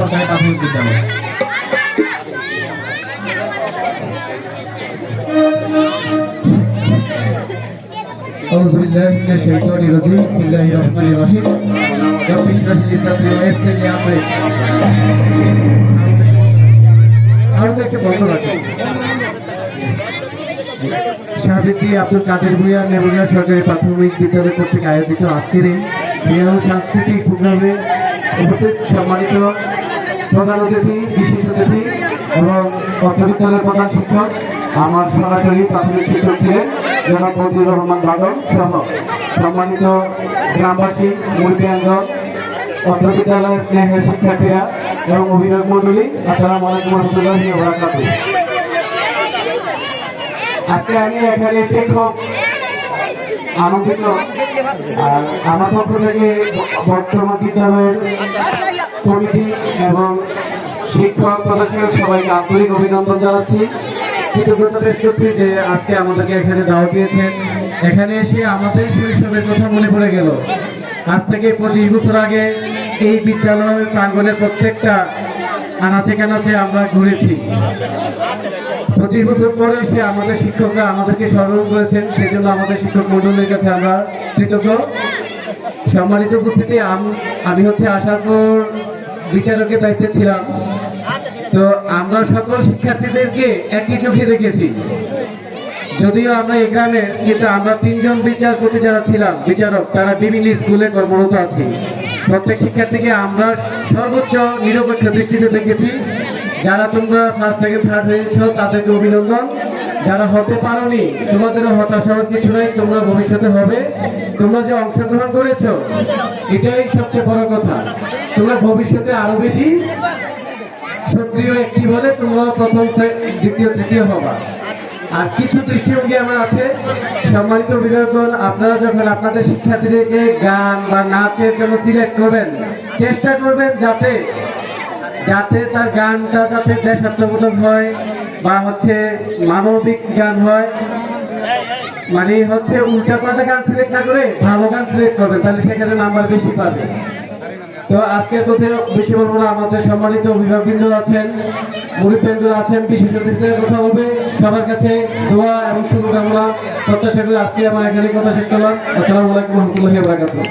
সরকারি প্রাথমিক বিদ্যালয় أعوذ بالله من الشيطان الرجيم بسم الله الرحمن الرحيم رب اشرح لي صدري ويسر لي أمري সাউন্ডটা একটু বন্ধ রাখুন সাবিত্রী আব্দুল কাদের ভুইয়া মেমোরিয়াল সরকারি প্রাথমিক বিদ্যালয় কর্তৃক আয়োজিত আজকের এই ক্রীড়া ও সাংস্কৃতিক প্রোগ্রামে উপস্থিত সম্মানিত প্রধান অতিথি, বিশেষ অতিথি এবং বিদ্যালয়ের প্রধান শিক্ষক, আমার সরাসরি প্রাথমিক শিক্ষক ছিলেন জনাব মজিবুর রহমান বাদল সহ সম্মানিত গ্রামবাসী মুরব্বীয়ানগণ অর্থ বিদ্যালয়ের স্নেহের শিক্ষার্থীরা এবং অভিভাবক মন্ডলী আসসালামু আলাইকুম রহমতুল্লাহি ওয়া বারাকাতুহু। আজকে আমি এখানে এসে খুব আনন্দিত আমার পক্ষ থেকে বর্তমান বিদ্যালয়ের কমিটি এবং শিক্ষক প্রদর্শক সবাইকে আন্তরিক অভিনন্দন জানাচ্ছি। কৃতজ্ঞতা পেশ করছি যে আজকে আমাদেরকে এখানে দাওয়া দিয়েছেন। এখানে এসে আমাদের শৈশবের কথা মনে পড়ে গেল। আজ থেকে পঁচিশ বছর আগে এই বিদ্যালয় প্রাঙ্গণের প্রত্যেকটা আনাচে কানাচে আমরা ঘুরেছি। পঁচিশ বছর পরে সে আমাদের শিক্ষকরা আমাদেরকে স্মরণ করেছেন। সেই জন্য আমাদের শিক্ষক মন্ডলের কাছে আমরা কৃতজ্ঞ। সম্মানিত উপস্থিতি আম- হচ্ছে আশাপুর বিচারকের দায়িত্বে ছিলাম। তো আমরা সকল শিক্ষার্থীদেরকে একই চোখে দেখেছি। যদিও আমরা গ্রামের, কিন্তু আমরা তিনজন বিচারপতি যারা ছিলাম, বিচারক, তারা বিভিন্ন স্কুলে কর্মরত আছি। প্রত্যেক শিক্ষার্থীকে আমরা সর্বোচ্চ নিরপেক্ষ দৃষ্টিতে দেখেছি। যারা তোমরা ফার্স্ট সেকেন্ড থার্ড হয়েছ, তাদেরকে অভিনন্দন। যারা হতে পারোনি, তোমাদেরও হতাশ হওয়ার কিছু নাই, তোমরা ভবিষ্যতে হবে। তোমরা যে অংশগ্রহণ করেছ, এটাই সবচেয়ে বড় কথা। তোমরা ভবিষ্যতে আরও বেশি সক্রিয় একটি হলে তোমরা প্রথম দ্বিতীয়, তৃতীয় হবা। আর কিছু দৃষ্টিভঙ্গি আমার আছে। সম্মানিত অভিভাবকগণ, আপনারা যখন আপনাদের শিক্ষার্থীদেরকে গান বা নাচের জন্য সিলেক্ট করবেন, চেষ্টা করবেন যাতে যাতে তার গানটা যাতে দেশাত্মবোধক হয় বা হচ্ছে মানবিক গান হয়। মানে হচ্ছে উল্টা পাল্টা গান সিলেক্ট না করে ভালো গান সিলেক্ট করবেন, তাহলে সেখানে নাম্বার বেশি পাবে। তো আজকের কথা বেশি বলব না, আমাদের সম্মানিত অভিভাবকবৃন্দ আছেন গরিবেন্দ্র আছেন বিশেষ অতিথিদের কথা বলবে। সবার কাছে দোয়া এবং শুভকামনা, প্রত্যাশা করে আজকে আমার এখানে কথা শেষ করলাম। আসসালামু আলাইকুম রহমতুল্লাহি বারাকাতুহু।